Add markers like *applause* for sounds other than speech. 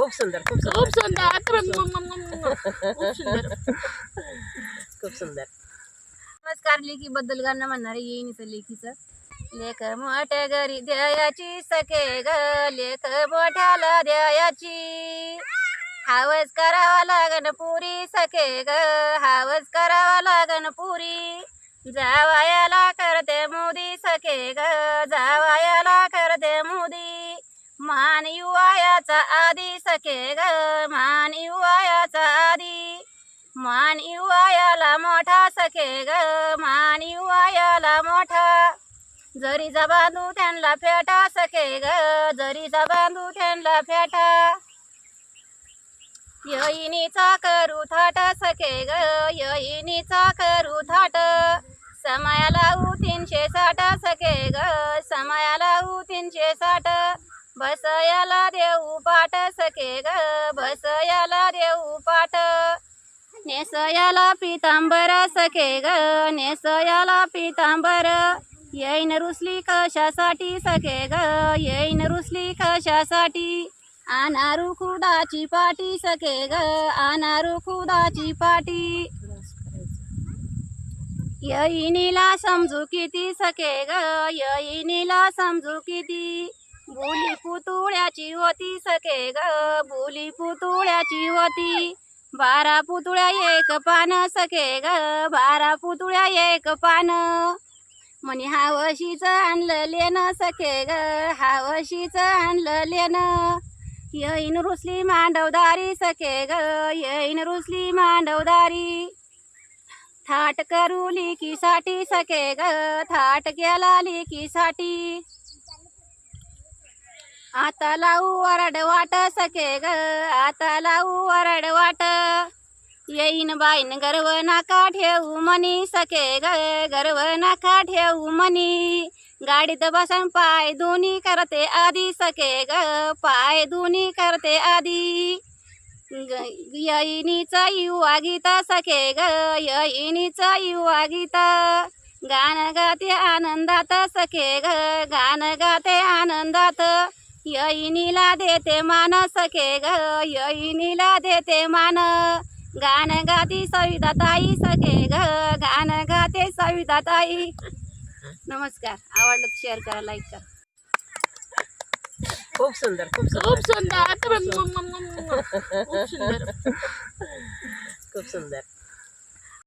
खूप सुंदर खूप खूप सुंदर सुंदर खूप सुंदर. खूप सुंदर. नमस्कार लेखी बद्दल गाणं म्हणणारे येईन इथं लेखीचं. लेख मोठ्या घरी द्यायाची सखे ग लेख मोठ्याला द्यायाची. हावस करावा लागन पुरी सखे ग हावस करावा लागन पुरी. जावायाला करते मोदी सखे ग आधी सखे ग मान युवायाचा आधी. मान युवायाला मोठा सखे ग मान युवायाला मोठा. जरीचा बांधू त्यांना फेटा सखे ग जरीचा बांधू त्यांना फेटा. यईनीचा करू थाट सखे ग यईनीचा करू थाट. समयाला ऊ तीनशे साठ सखे ग समयाला ऊ तीनशे साठ. बसयाला देऊ पाठ सखे ग बसयाला देऊ पाठ. नेसयाला पितांबर सखे ग नेसयाला पितांबर. येईन रुसली कशासाठी सखे ग येईन रुसली कशासाठी? आनारू खुदाची पाटी सखे ग आनारू खुदाची पाटी. येईनीला समजू किती सखे ग येईनीला समजू किती? बोली पुतुळ्याची होती सखे ग. बोली पुतुळ्याची होती. बारा पुतळ्या एक पान सखे ग. बारा पुतळ्या एक पान. म्हणे हावशीच आणलं लेन सखे ग. हावशीच आणलं लेन येईन रुसली मांडवदारी सखे ग. येईन रुसली मांडवदारी. थाट करू लिकीसाठी सखे ग. थाट गेला लिकीसाठी. आता लावू वरड वाट सखे ग आता लावू वरड वाट. येईन बाईन गर्व नाका ठेवू मनी सखे ग गर्व नाका ठेवू मनी. गाडीत बसन पाय दोन्ही करते आधी सखे ग पाय दोन्ही करते आधी. ग- युवा गीता सखे ग येईनीचा युवा गीता. गाणं गाते आनंदात सखे ग गाणं गाते आनंदात. येईनीला देते मान सखे ग येईनीला देते मान. गाणं गाती सविता ताई सखे ग गाणं गाते सविता ताई. नमस्कार आवडलं शेअर करा लाईक करा. खूप सुंदर खूप खूप सुंदर. सुंदर खूप सुंदर. खूप सुंदर. *laughs*